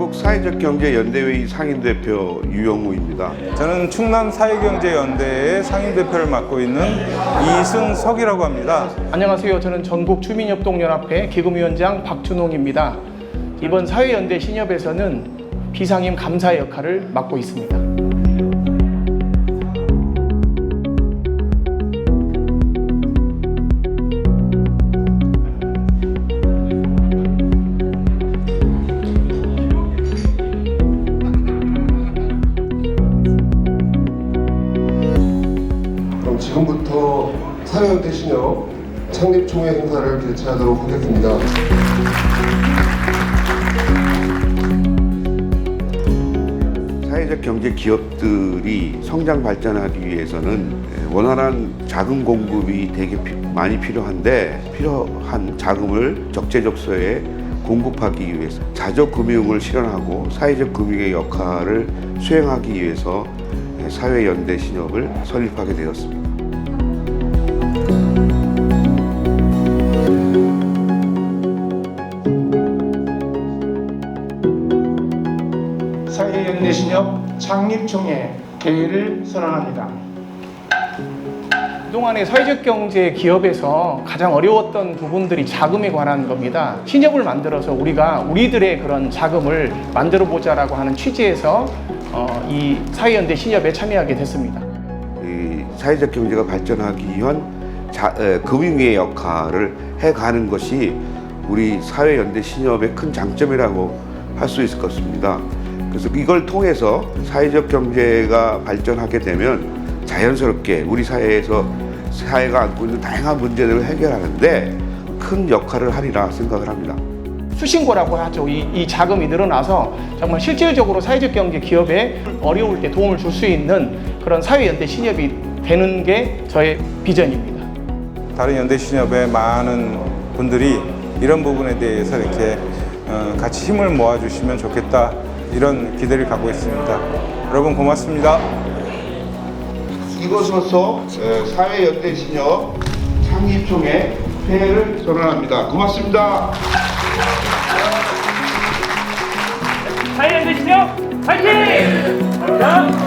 한국 사회적 경제 연대회의 상임 대표 유영우입니다. 저는 충남 사회경제연대의 상임 대표를 맡고 있는 이승석이라고 합니다. 안녕하세요. 저는 전국 주민협동연합회 기금위원장 박준홍입니다. 이번 사회연대 신협에서는 비상임 감사 역할을 맡고 있습니다. 사회연대 신협 창립총회 행사를 개최하도록 하겠습니다. 사회적 경제 기업들이 성장 발전하기 위해서는 원활한 자금 공급이 되게 피- 많이 필요한데 필요한 자금을 적재적소에 공급하기 위해서 자적 금융을 실현하고 사회적 금융의 역할을 수행하기 위해서 사회 연대 신협을 설립하게 되었습니다. 사회연대신협 창립총회 개회를 선언합니다. 그동안의 사회적 경제 기업에서 가장 어려웠던 부분들이 자금에 관한 겁니다. 신협을 만들어서 우리가 우리들의 그런 자금을 만들어 보자라고 하는 취지에서 어, 이 사회연대 신협에 참여하게 됐습니다. 이 사회적 경제가 발전하기 위한 자, 에, 금융의 역할을 해가는 것이 우리 사회연대 신협의 큰 장점이라고 할 수 있을 것 같습니다. 그래서 이걸 통해서 사회적 경제가 발전하게 되면 자연스럽게 우리 사회에서 사회가 안고 있는 다양한 문제들을 해결하는데 큰 역할을 하리라 생각을 합니다. 수신고라고 하죠. 이, 이 자금이 늘어나서 정말 실질적으로 사회적 경제 기업에 어려울 때 도움을 줄 수 있는 그런 사회연대 신협이 되는 게 저의 비전입니다. 다른 연대신협의 많은 분들이 이런 부분에 대해서 이렇게 어, 같이 힘을 모아주시면 좋겠다 이런 기대를 갖고 있습니다. 여러분 고맙습니다. 이것으로서 사회연대 신협 창립총회 폐회를 선언합니다. 고맙습니다. 신형 파이팅! 자,